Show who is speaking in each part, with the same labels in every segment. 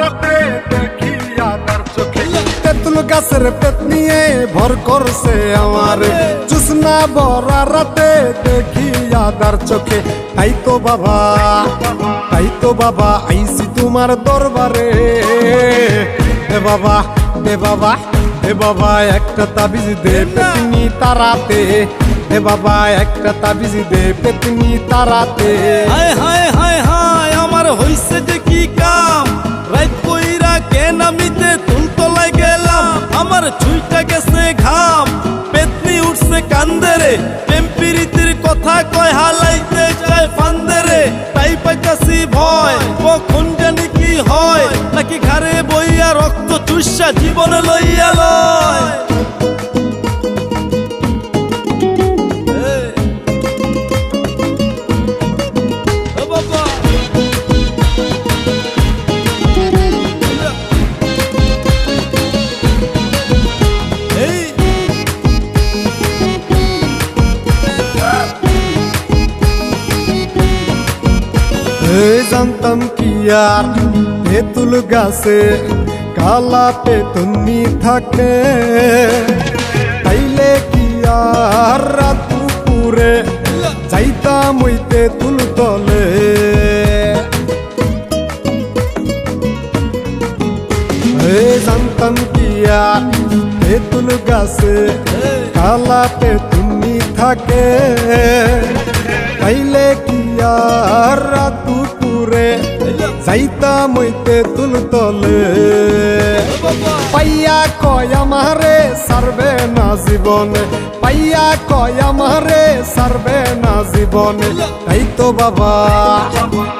Speaker 1: রক্তে গাছের ভর করছে আমার। রাতে দেখি আদার চোখে তাই তো বাবা তাই তো বাবা আইসি তোমার দরবারে। বাবা দে বাবা দে বাবা একটা তাবিজ দে পেতনি তারাতে। হে বাবা একটা তাবিজ দে পেতনি তারাতে।
Speaker 2: হায় হায় হায় হায় আমার হইছে যে কি কাজ? কান্দেরে টেম্পিরিতির কথা কয়, হালাইতে চায় ফান্দে রে। তাই পাইতাছি ভয়, কখন জানি কি হয়। নাকি ঘরে বইয়া রক্ত চুষা জীবন লইয়া লয়।
Speaker 1: জানতাম কি আর? তেঁতুল গাছে কালা পেতনি থাকে। তাইলে কি আর রাত দুপুরে যাইতাম ওই তেঁতুল তলে? জানতাম কি আর? তেঁতুল গাছে কালা পেতনি থাকে। তাইলে কি আর রাত যাইতাম মইতে তেঁতুল তলে। পাইয়া কয় আমারে সারবে না জীবনে, পাইয়া কয় আমারে সারবে না জীবনে। তাই তো বাবা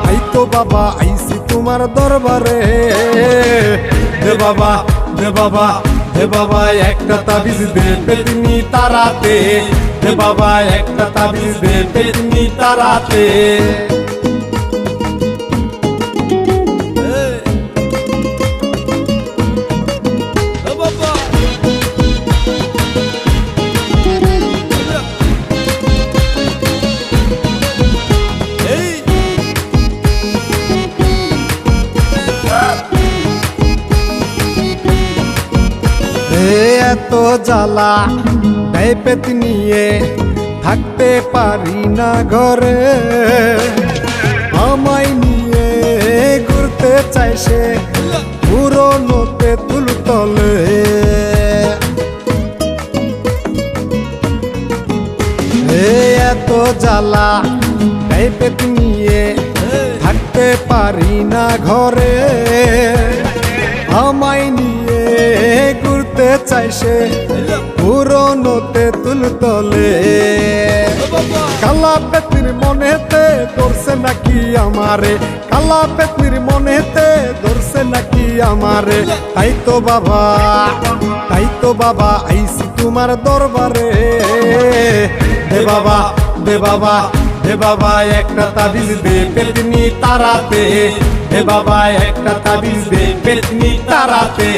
Speaker 1: তাই তো বাবা আইসি তোমার দরবারে। দে বাবা দে বাবা দে বাবা, একটা তাবিজ দে পেতনি তারাতে। দে বাবা, একটা তাবিজ দে পেতনি তারাতে। এত জ্বালা দেয় পেত নিয়ে থাকতে পারি না ঘরে। আমায় নিয়ে ঘুরতে চাইছে সে পুরনো তেঁতুল তলে এত জ্বালা দেয় পেত নিয়ে থাকতে পারি না ঘরে। আমায় চাই সে পুরনো তেঁতুল তলে। কালা পেতির মনেতে ধরছে নাকি আমারে? কালা পেতির মনেতে ধরছে নাকি আমারে? তাই তো বাবা, তাই তো বাবা আইসি তোমার দরবারে। দে বাবা দে বাবা দে বাবা, একটা তাবিজ দে পেতনি তারাতে। দে বাবা, একটা তাবিজ দে পেতনি তারাতে।